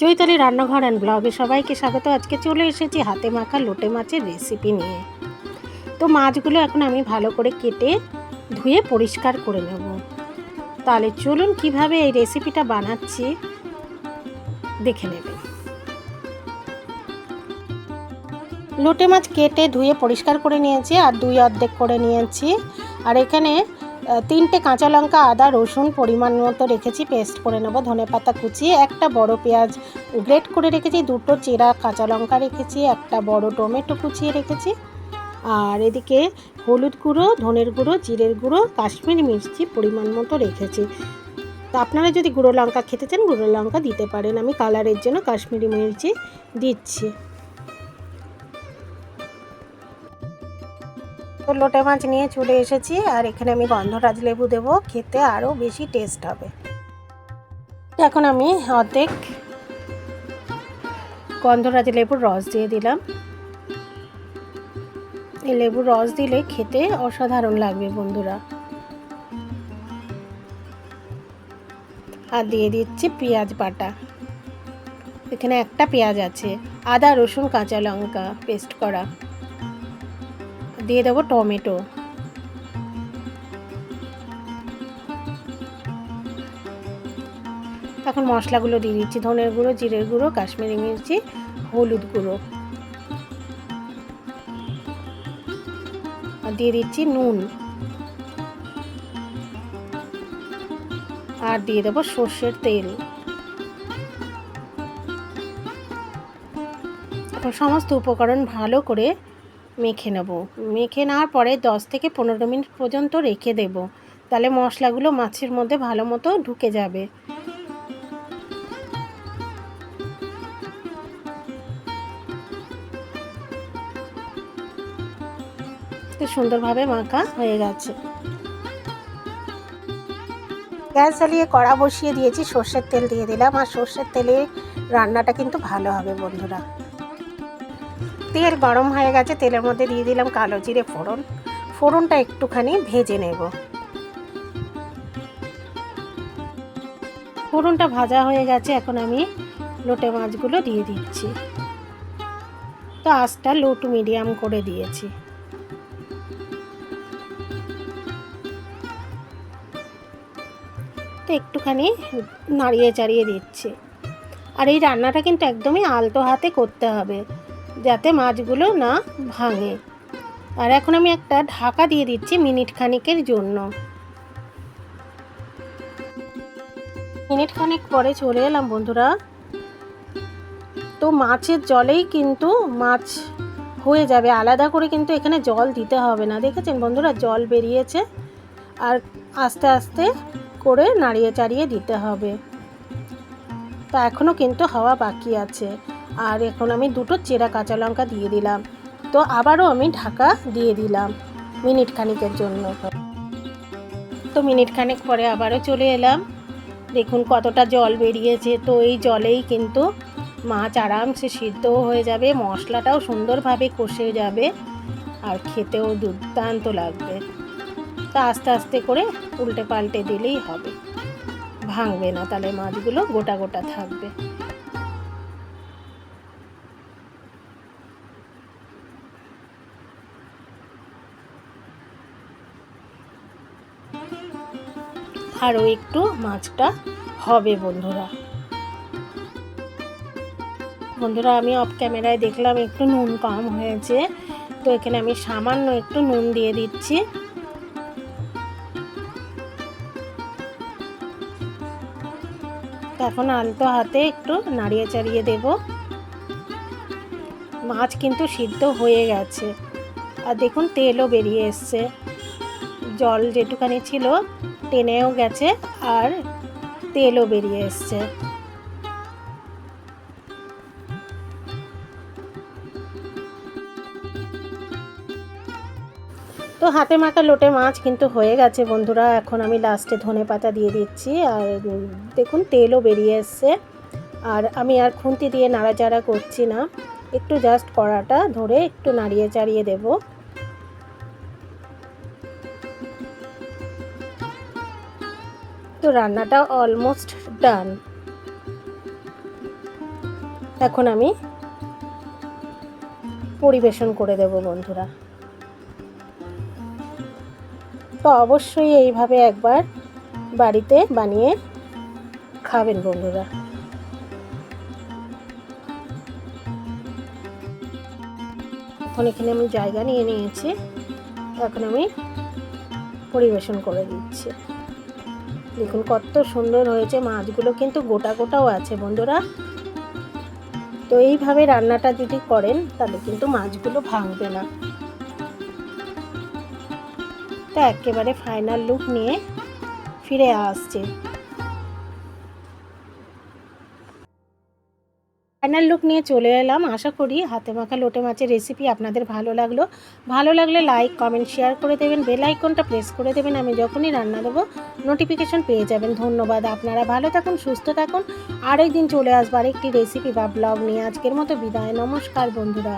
চৈতালি রান্নাঘর অ্যান্ড ব্লগে সবাইকে স্বাগত। আজকে চলে এসেছি হাতে মাখা লোটে মাছের রেসিপি নিয়ে। তো মাছগুলো এখন আমি ভালো করে কেটে ধুয়ে পরিষ্কার করে নেব। তাহলে চলুন কীভাবে এই রেসিপিটা বানাচ্ছি দেখে নেবেন লোটে মাছ কেটে ধুয়ে পরিষ্কার করে নিয়েছি আর দুই অর্ধেক করে নিয়েছি। আর এখানে তিনটে কাঁচা লঙ্কা, আদা, রসুন পরিমাণ মতো রেখেছি, পেস্ট করে নেব, ধনে পাতা কুচিয়ে, একটা বড় পেঁয়াজ গ্রেট করে রেখেছি, দুটো চেরা কাঁচা লঙ্কা রেখেছি, একটা বড় টমেটো কুচিয়ে রেখেছি। আর এদিকে হলুদ গুঁড়ো, ধনের গুঁড়ো, জিরের গুঁড়ো, কাশ্মীরি মির্চি পরিমাণ মতো রেখেছি। তা আপনারা যদি গুঁড়ো লঙ্কা খেতে চান, গুঁড়ো লঙ্কা দিতে পারেন। আমি কালারের জন্য কাশ্মীরি মির্চি দিচ্ছি। তো লোটে মাছ নিয়ে চলে এসেছি আর এখানে আমি গন্ধরাজ লেবু দেবো, খেতে আরও বেশি টেস্ট হবে। এখন আমি অর্ধেক গন্ধরাজ লেবুর রস দিয়ে দিলাম। এই লেবুর রস দিলে খেতে অসাধারণ লাগবে বন্ধুরা। আর দিয়ে দিচ্ছি পেঁয়াজ বাটা। এখানে একটা পেঁয়াজ আছে, আদা, রসুন, কাঁচা লঙ্কা পেস্ট করা। দিয়ে দেবো টমেটো। এখন মশলাগুলো দিয়ে দিচ্ছি, ধনের গুঁড়ো, জিরের গুঁড়ো, কাশ্মীরি মির্চি, হলুদ গুঁড়ো। আর দিয়ে দিচ্ছি নুন। আর দিয়ে দেবো সর্ষের তেল। এখন সমস্ত উপকরণ ভালো করে মেখে নেব। মেখে নেওয়ার পরে দশ থেকে পনেরো মিনিট পর্যন্ত রেখে দেব। তাহলে মশলাগুলো মাছের মধ্যে ভালো মতো ঢুকে যাবে। সুন্দরভাবে মাখা হয়ে গেছে। গ্যাস জ্বালিয়ে কড়া বসিয়ে দিয়েছি। সর্ষের তেল দিয়ে দিলাম। আর সর্ষের তেলে রান্নাটা কিন্তু ভালো হবে বন্ধুরা। তেল গরম হয়ে গেছে, তেলের মধ্যে দিয়ে দিলাম কালো জিরে ফোড়ন। ফোড়নটা একটুখানি ভেজে নেব। ফোড়নটা ভাজা হয়ে গেছে, এখন আমি লোটে মাছগুলো দিয়ে দিচ্ছি। তো আঁচটা লো টু মিডিয়াম করে দিয়েছি। তো একটুখানি নাড়িয়ে চাড়িয়ে দিচ্ছি। আর এই রান্নাটা কিন্তু একদমই আলতো হাতে করতে হবে। যাতে মাছগুলো না ভাঙে। আর এখন আমি একটা ঢাকা দিয়ে দিচ্ছি মিনিট খানিকের জন্য। মিনিট খানিক পরে চলে এলাম বন্ধুরা। তো মাছের জলেই কিন্তু মাছ হয়ে যাবে। আলাদা করে কিন্তু এখানে জল দিতে হবে না। দেখেছেন বন্ধুরা? জল বেরিয়েছে আর আস্তে আস্তে করে নাড়িয়ে চাড়িয়ে দিতে হবে। তা এখনও কিন্তু হাওয়া বাকি আছে। আর এখন আমি দুটো চেরা কাঁচা লঙ্কা দিয়ে দিলাম। তো আবারও আমি ঢাকা দিয়ে দিলাম মিনিট খানিকের জন্য। তো মিনিট খানেক পরে আবারও চলে এলাম। দেখুন কতটা জল বেরিয়েছে। তো এই জলেই কিন্তু মাছ আরামসে সিদ্ধও হয়ে যাবে, মশলাটাও সুন্দরভাবে কষে যাবে আর খেতেও দুর্দান্ত লাগবে। তা আস্তে আস্তে করে উল্টে পাল্টে দিলেই হবে। ভাঙবে না তাহলে মাছগুলো, গোটা গোটা থাকবে। আরও একটু মাছটা হবে, বন্ধুরা। বন্ধুরা, আমি অফ ক্যামেরায় দেখলাম একটু নুন কম হয়েছে, তো এখানে আমি সামান্য একটু নুন দিয়ে দিচ্ছি। এখন আলতো হাতে একটু নাড়িয়ে চাড়িয়ে দেব। মাছ কিন্তু সিদ্ধ হয়ে গেছে। আর দেখুন, তেলও বেরিয়ে এসছে। জল যেটুখানি ছিল টেনেও গেছে আর তেলও বেরিয়ে এসছে। তো হাতে মাখা লোটে মাছ কিন্তু হয়ে গেছে বন্ধুরা। এখন আমি লাস্টে ধনে পাতা দিয়ে দিচ্ছি আর দেখুন তেলও বেরিয়ে এসছে। আর আমি আর খুন্তি দিয়ে নাড়াচাড়া করছি না। একটু জাস্ট কড়াটা ধরে একটু নাড়িয়ে চাড়িয়ে দেবো। তো রান্নাটা অলমোস্ট ডান এখন আমি পরিবেশন করে দেব বন্ধুরা। তো অবশ্যই এইভাবে একবার বাড়িতে বানিয়ে খাবেন বন্ধুরা। এখন এখানে আমি জায়গা নিয়ে নিয়েছি। এখন আমি পরিবেশন করে দিচ্ছি। দেখুন, কত সুন্দর হয়েছে মাছগুলো, কিন্তু গোটা গোটাও আছে বন্ধুরা। তো এইভাবে রান্নাটা যদি করেন, তাহলে কিন্তু মাছগুলো ভাঙবে না। তো একেবারে ফাইনাল লুক নিয়ে ফিরে আসছে। ফাইনাল লুক নিয়ে চলে এলাম। আশা করি হাতে মাখা লোটে মাছের রেসিপি আপনাদের ভালো লাগল। ভালো লাগলে লাইক কমেন্ট শেয়ার করে দেবেন। বেল আইকনটা প্রেস করে দেবেন। আমি যখনই রান্না দেবো নোটিফিকেশন পেয়ে যাবেন। ধন্যবাদ। আপনারা ভালো থাকুন, সুস্থ থাকুন। আরেকদিন চলে আসব আরেকটি রেসিপি বা ব্লগ নিয়ে। আজকের মতো বিদায়। নমস্কার বন্ধুরা।